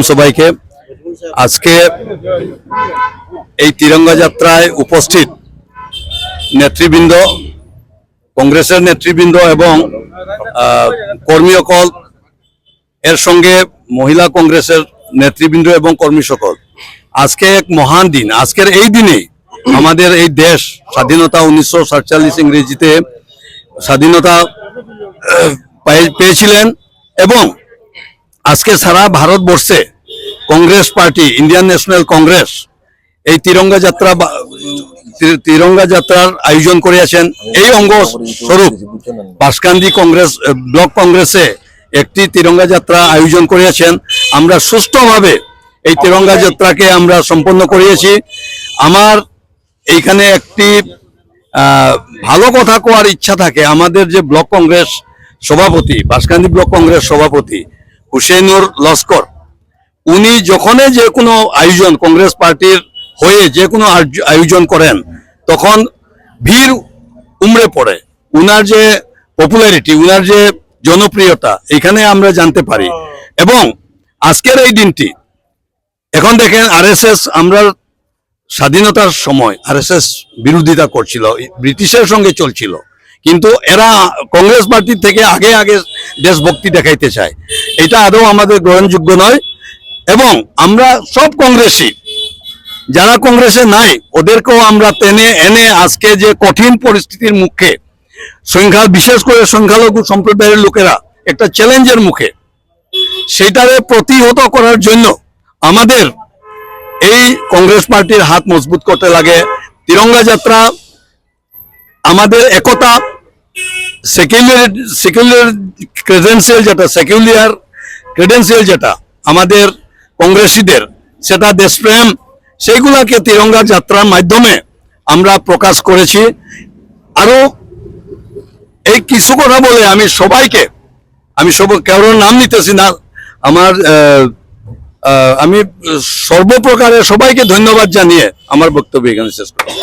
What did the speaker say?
আলাইকুম সবাইকে। আজকে এই তিরঙ্গা যাত্রায় উপস্থিত নেতৃবৃন্দ, কংগ্রেসের নেতৃবৃন্দ এবং কর্মী সকল, এর সঙ্গে মহিলা কংগ্রেসের নেতৃবৃন্দ এবং কর্মী সকল। আজকে এক মহান দিন। আজকের এই দিনে আমাদের এই দেশ স্বাধীনতা উনিশশো সাতচল্লিশ ইংরেজিতে স্বাধীনতা পেয়েছিলেন এবং আজকে সারা ভারতবর্ষে Congress party, Indian National Congress এই তিরঙ্গা যাত্রা তিরঙ্গা যাত্রার আয়োজন করিয়াছেন। এই অঙ্গ স্বরূপ বাসকান্দি কংগ্রেস ব্লক কংগ্রেসে একটি তিরঙ্গা যাত্রা আয়োজন করিয়াছেন। আমরা সুষ্ঠুভাবে এই তিরঙ্গা যাত্রাকে আমরা সম্পন্ন করিয়েছি। আমার এইখানে একটি ভালো কথা কোয়ার ইচ্ছা থাকে। আমাদের যে ব্লক কংগ্রেস সভাপতি, বাসকান্দি ব্লক কংগ্রেস সভাপতি হুসেনুর লস্কর। উনি যখনই যে কোনো আয়োজন কংগ্রেস পার্টির হয়ে যে কোনো আয়োজন করেন, তখন ভিড় উমড়ে পড়ে। উনার যে পপুলারিটি উনার যে জনপ্রিয়তা, এখানে আমরা জানতে পারি। এবং আজকের এই দিনটি, এখন দেখেন আরএসএস আমরা স্বাধীনতার সময়, আরএসএস বিরোধিতা করছিল ব্রিটিশের সঙ্গে চলছিল। কিন্তু এরা কংগ্রেস পার্টির থেকে আগে আগে দেশভক্তি দেখাইতে চায়। এটা আদৌ আমাদের গ্রহণযোগ্য নয়। এবং আমরা সব কংগ্রেসই, যারা কংগ্রেসে নাই, ওদেরকেও আমরা টেনে এনে আজকে যে কঠিন পরিস্থিতির মুখে, সংখ্যা, বিশেষ করে সংখ্যালঘু সম্প্রদায়ের লোকেরা, একটা চ্যালেঞ্জের মুখে, সেটারে প্রতিহত করার জন্য আমাদের এই কংগ্রেস পার্টির হাত মজবুত করতে লাগে। তিরঙ্গা যাত্রা, আমাদের একতা, সেকুলার সেকুলার ক্রেডেন্সিয়াল যেটা সেকুলার ক্রেডেন্সিয়াল যেটা আমাদের কংগ্রেসীদের সেটা দেশপ্রেম, সেইগুলাকে তিরঙ্গা যাত্রার মাধ্যমে আমরা প্রকাশ করেছি। আরও এই কিছু কথা বলে আমি সবাইকে, আমি সব কারোর নাম নিতেছি না, আমার আমি সর্বপ্রকারে সবাইকে ধন্যবাদ জানিয়ে আমার বক্তব্য এখানে শেষ করছি।